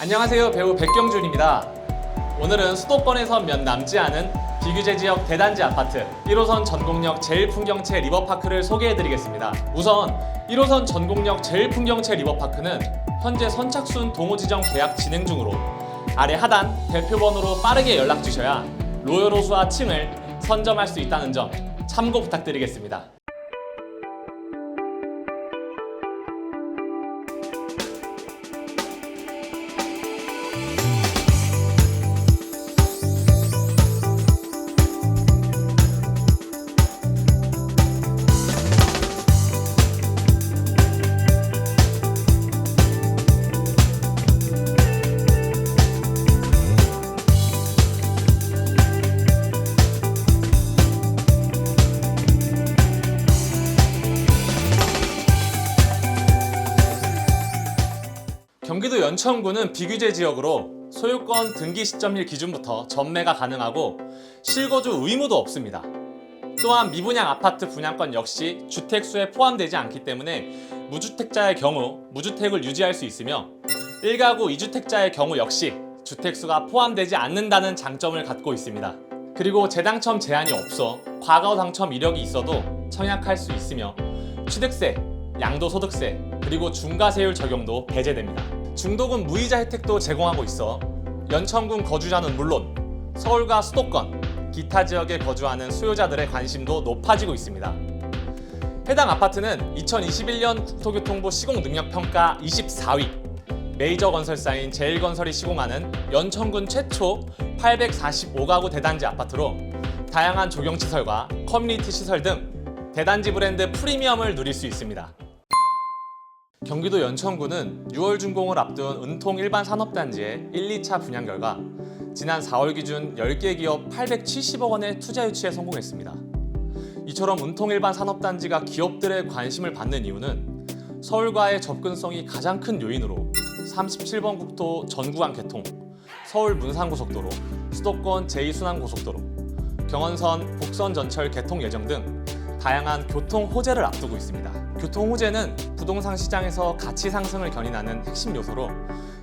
안녕하세요 배우 백경준입니다. 오늘은 수도권에서 몇 남지 않은 비규제 지역 대단지 아파트 1호선 전곡역 제일풍경채 리버파크를 소개해드리겠습니다. 우선 1호선 전곡역 제일풍경채 리버파크는 현재 선착순 동호 지정 계약 진행 중으로 아래 하단 대표번호로 빠르게 연락 주셔야 로열 호수와 층을 선점할 수 있다는 점 참고 부탁드리겠습니다 경기도 연천구는 비규제 지역으로 소유권 등기 시점일 기준부터 전매가 가능하고 실거주 의무도 없습니다. 또한 미분양 아파트 분양권 역시 주택수에 포함되지 않기 때문에 무주택자의 경우 무주택을 유지할 수 있으며 1가구 2주택자의 경우 역시 주택수가 포함되지 않는다는 장점을 갖고 있습니다. 그리고 재당첨 제한이 없어 과거 당첨 이력이 있어도 청약할 수 있으며 취득세, 양도소득세, 그리고 중과세율 적용도 배제됩니다. 중도금 무이자 혜택도 제공하고 있어 연천군 거주자는 물론 서울과 수도권, 기타 지역에 거주하는 수요자들의 관심도 높아지고 있습니다. 해당 아파트는 2021년 국토교통부 시공능력평가 24위, 메이저 건설사인 제일건설이 시공하는 연천군 최초 845가구 대단지 아파트로 다양한 조경시설과 커뮤니티 시설 등 대단지 브랜드 프리미엄을 누릴 수 있습니다. 경기도 연천구는 6월 준공을 앞둔 은통 일반 산업단지의 1, 2차 분양 결과 지난 4월 기준 10개 기업 870억 원의 투자 유치에 성공했습니다. 이처럼 은통 일반 산업단지가 기업들의 관심을 받는 이유는 서울과의 접근성이 가장 큰 요인으로 37번 국토 전구간 개통, 서울 문산고속도로, 수도권 제2순환고속도로, 경원선 복선 전철 개통 예정 등 다양한 교통 호재를 앞두고 있습니다. 교통 호재는 부동산 시장에서 가치 상승을 견인하는 핵심 요소로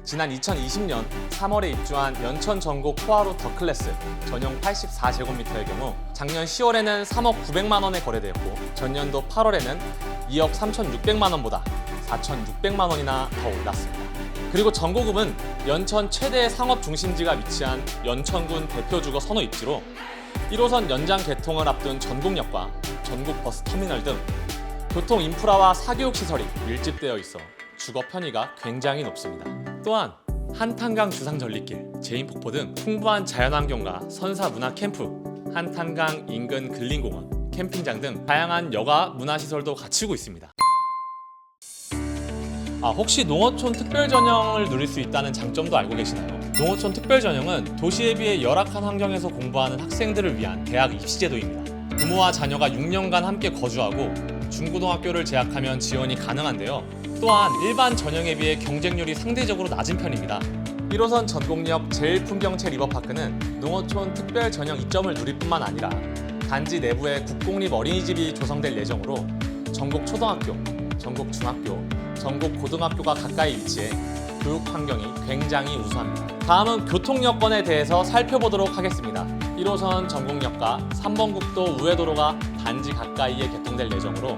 지난 2020년 3월에 입주한 연천 전곡 포화로 더 클래스 전용 84제곱미터의 경우 작년 10월에는 3억 900만 원에 거래되었고 전년도 8월에는 2억 3,600만 원보다 4,600만 원이나 더 올랐습니다. 그리고 전고급은 연천 최대 상업 중심지가 위치한 연천군 대표 주거 선호 입지로 1호선 연장 개통을 앞둔 전곡역과 전국 버스 터미널 등 교통 인프라와 사교육 시설이 밀집되어 있어 주거 편의가 굉장히 높습니다. 또한 한탄강 주상 전리길, 제인 폭포 등 풍부한 자연환경과 선사 문화 캠프, 한탄강 인근 근린공원, 캠핑장 등 다양한 여가 문화 시설도 갖추고 있습니다. 아, 혹시 농어촌 특별 전형을 누릴 수 있다는 장점도 알고 계시나요? 농어촌 특별 전형은 도시에 비해 열악한 환경에서 공부하는 학생들을 위한 대학 입시 제도입니다. 부모와 자녀가 6년간 함께 거주하고 중고등학교를 재학하면 지원이 가능한데요. 또한 일반 전형에 비해 경쟁률이 상대적으로 낮은 편입니다. 1호선 전곡역 제일풍경채 리버파크는 농어촌 특별 전형 이점을 누릴 뿐만 아니라 단지 내부에 국공립 어린이집이 조성될 예정으로 전국 초등학교, 전국 중학교, 전국 고등학교가 가까이 위치해 교육 환경이 굉장히 우수합니다. 다음은 교통 여건에 대해서 살펴보도록 하겠습니다. 1호선 전곡역과 3번 국도 우회도로가 단지 가까이에 개통될 예정으로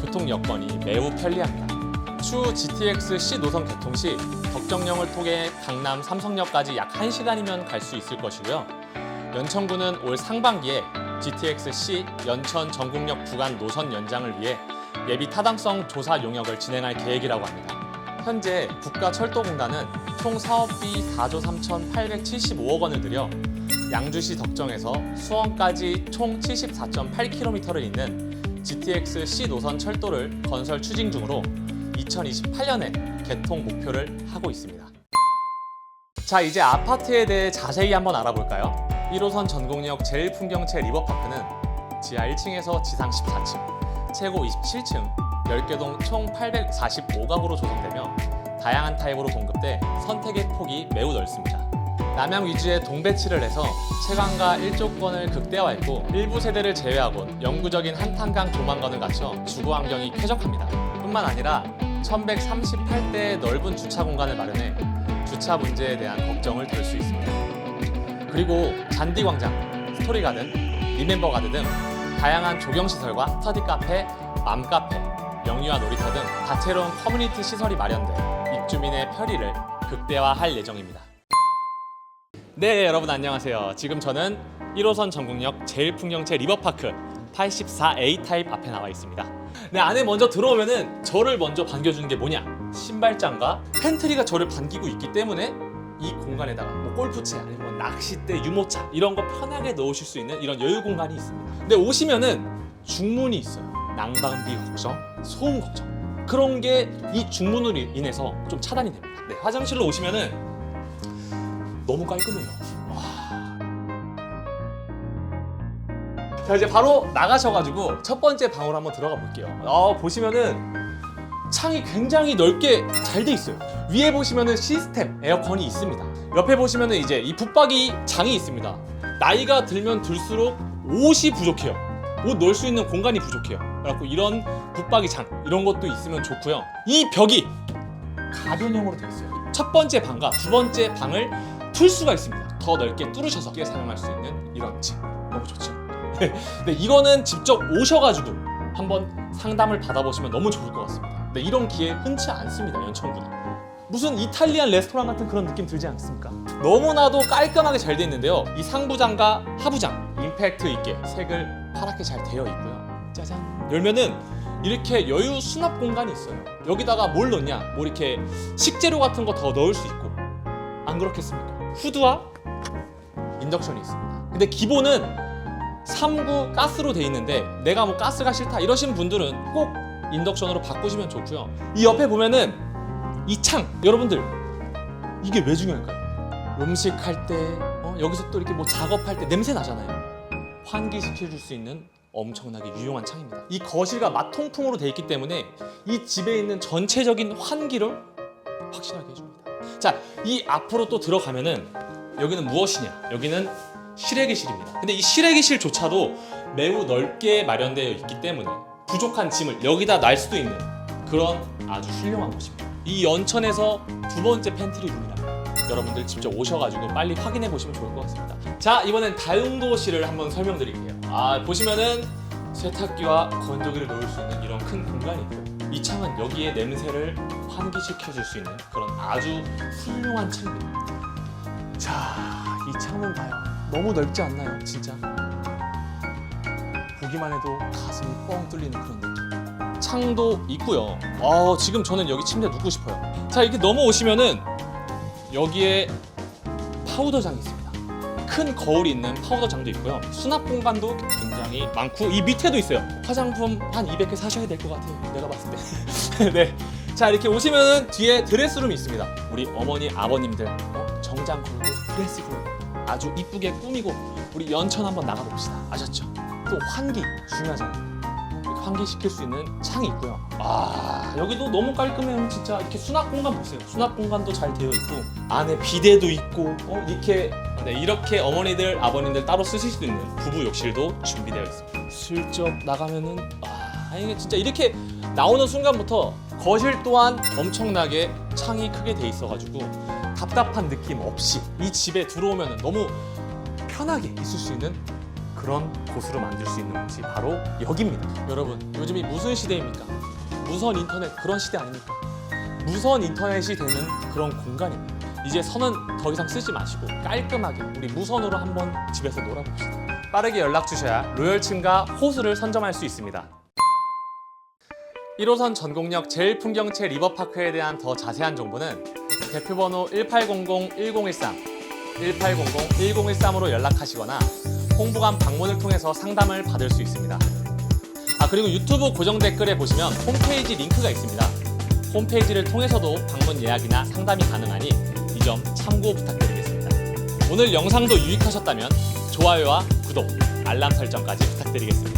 교통 여건이 매우 편리합니다. 추후 GTX C 노선 개통 시 덕정역을 통해 강남 삼성역까지 약 1시간이면 갈 수 있을 것이고요. 연천구는 올 상반기에 GTX C 연천 전국역 구간 노선 연장을 위해 예비 타당성 조사 용역을 진행할 계획이라고 합니다. 현재 국가철도공단은 총 사업비 4조 3,875억 원을 들여 양주시 덕정에서 수원까지 총 74.8km를 잇는 GTX C 노선 철도를 건설 추진 중으로 2028년에 개통 목표를 하고 있습니다. 자, 이제 아파트에 대해 자세히 한번 알아볼까요? 1호선 전곡역 제일 풍경채 리버파크는 지하 1층에서 지상 14층, 최고 27층, 10개 동 총 845가구로 조성되며 다양한 타입으로 공급돼 선택의 폭이 매우 넓습니다. 남양 위주의 동배치를 해서 채광과 일조권을 극대화했고 일부 세대를 제외하곤 영구적인 한탄강 조망관을 갖춰 주거 환경이 쾌적합니다. 뿐만 아니라 1138대의 넓은 주차 공간을 마련해 주차 문제에 대한 걱정을 들수 있습니다. 그리고 잔디 광장, 스토리 가든, 리멤버가드 등 다양한 조경 시설과 스터디 카페, 맘 카페, 영유아 놀이터 등 다채로운 커뮤니티 시설이 마련돼 입주민의 편의를 극대화할 예정입니다. 네, 여러분 안녕하세요. 지금 저는 1호선 전국역 제일풍경채 리버파크 84A 타입 앞에 나와 있습니다. 네, 안에 먼저 들어오면은 저를 먼저 반겨주는 게 뭐냐? 신발장과 팬트리가 저를 반기고 있기 때문에 이 공간에다가 뭐 골프채 아니면 뭐 낚싯대, 유모차 이런 거 편하게 넣으실 수 있는 이런 여유 공간이 있습니다. 근데 오시면은 중문이 있어요. 난방비 걱정, 소음 걱정 그런 게 이 중문으로 인해서 좀 차단이 됩니다. 네, 화장실로 오시면은 너무 깔끔해요. 와. 자 이제 바로 나가셔가지고 첫 번째 방으로 한번 들어가 볼게요. 어, 보시면은 창이 굉장히 넓게 잘 돼 있어요. 위에 보시면은 시스템 에어컨이 있습니다. 옆에 보시면은 이제 이 붙박이 장이 있습니다. 나이가 들면 들수록 옷이 부족해요. 옷 넣을 수 있는 공간이 부족해요. 그래갖고 이런 붙박이 장 이런 것도 있으면 좋고요. 이 벽이 가변형으로 되어 있어요. 첫 번째 방과 두 번째 방을 틀 수가 있습니다. 더 넓게 뚫으셔서 쉽게 사용할 수 있는 이런 집 너무 좋죠. 근데 이거는 직접 오셔가지고 한번 상담을 받아보시면 너무 좋을 것 같습니다. 근데 이런 기회 흔치 않습니다. 연천군에. 무슨 이탈리안 레스토랑 같은 그런 느낌 들지 않습니까? 너무나도 깔끔하게 잘 돼 있는데요. 이 상부장과 하부장 임팩트 있게 색을 파랗게 잘 되어 있고요. 짜잔. 열면은 이렇게 여유 수납 공간이 있어요. 여기다가 뭘 넣냐? 뭐 이렇게 식재료 같은 거 더 넣을 수 있고 안 그렇겠습니까? 후드와 인덕션이 있습니다. 근데 기본은 3구 가스로 돼 있는데 내가 뭐 가스가 싫다 이러신 분들은 꼭 인덕션으로 바꾸시면 좋고요. 이 옆에 보면은 이 창 여러분들 이게 왜 중요할까요? 음식할 때 어, 여기서 또 이렇게 뭐 작업할 때 냄새 나잖아요. 환기시켜줄 수 있는 엄청나게 유용한 창입니다. 이 거실과 마통풍으로 돼 있기 때문에 이 집에 있는 전체적인 환기를 확실하게 해줍니다. 자, 이 앞으로 또 들어가면은 여기는 무엇이냐? 여기는 실외기실입니다. 근데 이 실외기실조차도 매우 넓게 마련되어 있기 때문에 부족한 짐을 여기다 날 수도 있는 그런 아주 훌륭한 곳입니다. 이 연천에서 두 번째 팬트리 룸이라 여러분들 직접 오셔가지고 빨리 확인해 보시면 좋을 것 같습니다. 자, 이번엔 다용도실을 한번 설명드릴게요. 아, 보시면은 세탁기와 건조기를 놓을 수 있는 이런 큰 공간이 있고요. 이 창은 여기에 냄새를 환기시켜 줄 수 있는 그런 아주 훌륭한 창입니다. 자, 이 창문 봐요. 너무 넓지 않나요, 진짜? 보기만 해도 가슴이 뻥 뚫리는 그런 느낌. 창도 있고요. 아, 지금 저는 여기 침대 눕고 싶어요. 자, 이렇게 넘어오시면은 여기에 파우더장이 있습니다. 큰 거울이 있는 파우더장도 있고요. 수납 공간도 굉장히 많고 이 밑에도 있어요. 화장품 한 200개 사셔야 될 것 같아요. 내가 봤을 때. 네. 자 이렇게 오시면은 뒤에 드레스룸이 있습니다. 우리 어머니 아버님들 어? 정장 걸고 드레스 걸고 아주 이쁘게 꾸미고 우리 연천 한번 나가봅시다. 아셨죠? 또 환기 중요하잖아요. 환기시킬 수 있는 창이 있고요. 아 여기도 너무 깔끔해요. 진짜 이렇게 수납 공간 보세요. 수납 공간도 잘 되어 있고 안에 비데도 있고 어, 이렇게 네, 이렇게 어머니들 아버님들 따로 쓰실 수 있는 부부 욕실도 준비되어 있습니다. 슬쩍 나가면은 아 이게 진짜 이렇게 나오는 순간부터 거실 또한 엄청나게 창이 크게 돼 있어가지고 답답한 느낌 없이 이 집에 들어오면 너무 편하게 있을 수 있는 그런 곳으로 만들 수 있는 곳이 바로 여기입니다. 여러분, 요즘이 무슨 시대입니까? 무선 인터넷 그런 시대 아닙니까? 무선 인터넷이 되는 그런 공간입니다. 이제 선은 더 이상 쓰지 마시고 깔끔하게 우리 무선으로 한번 집에서 놀아봅시다. 빠르게 연락 주셔야 로열층과 호수를 선점할 수 있습니다. 1호선 전곡역 제일풍경채 리버파크에 대한 더 자세한 정보는 대표번호 1800-1013, 1800-1013으로 연락하시거나 홍보관 방문을 통해서 상담을 받을 수 있습니다. 아 그리고 유튜브 고정 댓글에 보시면 홈페이지 링크가 있습니다. 홈페이지를 통해서도 방문 예약이나 상담이 가능하니 이 점 참고 부탁드리겠습니다. 오늘 영상도 유익하셨다면 좋아요와 구독, 알람 설정까지 부탁드리겠습니다.